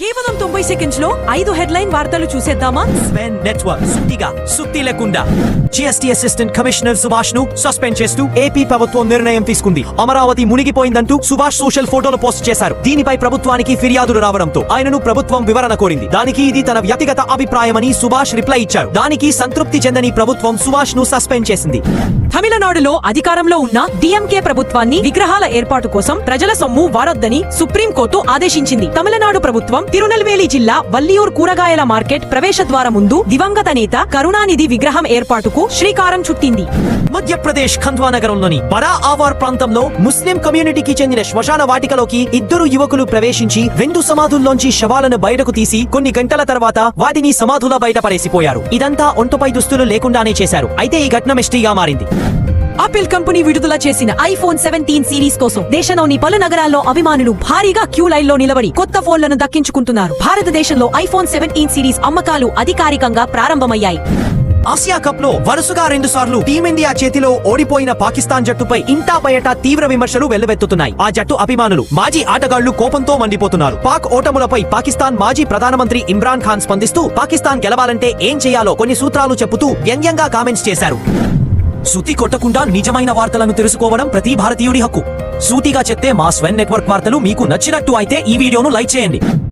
కేవలం తొంభై సెకండ్స్లో ఐదు హెడ్లైన్ వార్తలు చూసేద్దామా? స్వెన్ నెట్వర్క్ సుత్తిగా సుత్తి లేకుండా. జిఎస్టీ అసిస్టెంట్ కమిషనర్ సుభాష్ను సస్పెండ్ చేస్తూ ఏపీ ప్రభుత్వం నిర్ణయం తీసుకుంది. అమరావతి మునిగిపోయిందంటూ సుభాష్ సోషల్ ఫోటోలు పోస్ట్ చేశారు. దీనిపై ప్రభుత్వానికి ఫిర్యాదులు రావడంతో ఆయనను ప్రభుత్వం వివరణ కోరింది. దానికి ఇది తన వ్యక్తిగత అభిప్రాయమని సుభాష్ రిప్లై ఇచ్చారు దానికి సంతృప్తి చెందని ప్రభుత్వం సుభాష్ను సస్పెండ్ చేసింది. తమిళనాడులో అధికారంలో ఉన్న డిఎంకే ప్రభుత్వాన్ని విగ్రహాల ఏర్పాటు కోసం ప్రజల సొమ్ము వాడొద్దని సుప్రీంకోర్టు ఆదేశించింది. తమిళనాడు ప్రభుత్వం తిరునల్వేలి జిల్లా వల్లియూర్ కూరగాయల మార్కెట్ ప్రవేశ ద్వారం ముందు దివంగత నేత కరుణానిధి విగ్రహం ఏర్పాటుకు శ్రీకారం చుట్టింది. మధ్యప్రదేశ్ ఖంద్వా నగరంలోని బడా ఆవార్ ప్రాంతంలో ముస్లిం కమ్యూనిటీకి చెందిన శ్మశాన వాటికలోకి ఇద్దరు యువకులు ప్రవేశించి రెండు సమాధుల్లోంచి శవాలను బయటకు తీసి కొన్ని గంటల తర్వాత వాటిని సమాధుల బయట పడేసిపోయారు. ఇదంతా ఒంటపై దుస్తులు లేకుండానే చేశారు. అయితే ఈ ఘటన మిస్టరీగా మారింది. ఆపిల్ కంపెనీ విడుదల చేసిన ఐఫోన్ సెవెంటీన్ సిరీస్ కోసం దేశంలోని పలు నగరాల్లో అభిమానులు భారీగా క్యూ లైన్లో నిలబడి కొత్త ఫోన్లను దక్కించుకుంటున్నారు. భారతదేశంలో ఐఫోన్ సెవెంటీన్ సిరీస్ అమ్మకాలు అధికారికంగా ప్రారంభమయ్యాయి. ఆసియా కప్లో వరుసగా రెండు సార్లు టీమిండియా చేతిలో ఓడిపోయిన పాకిస్తాన్ జట్టుపై ఇంటా బయట తీవ్ర విమర్శలు వెల్లువెత్తుతున్నాయి. ఆ జట్టు అభిమానులు మాజీ ఆటగాళ్ళు కోపంతో మండిపోతున్నారు. పాక్ ఓటములపై పాకిస్తాన్ మాజీ ప్రధానమంత్రి ఇమ్రాన్ ఖాన్ స్పందిస్తూ పాకిస్తాన్ గెలవాలంటే ఏం చేయాలో కొన్ని సూత్రాలు చెబుతూ వ్యంగ్యంగా కామెంట్స్ చేశారు. సుతి కొట్టకుండా నిజమైన వార్తలను తెలుసుకోవడం ప్రతి భారతీయుడి హక్కు. సూటిగా చెప్తే మా స్వెన్ నెట్వర్క్ వార్తలు మీకు నచ్చినట్టు అయితే ఈ వీడియోను లైక్ చేయండి.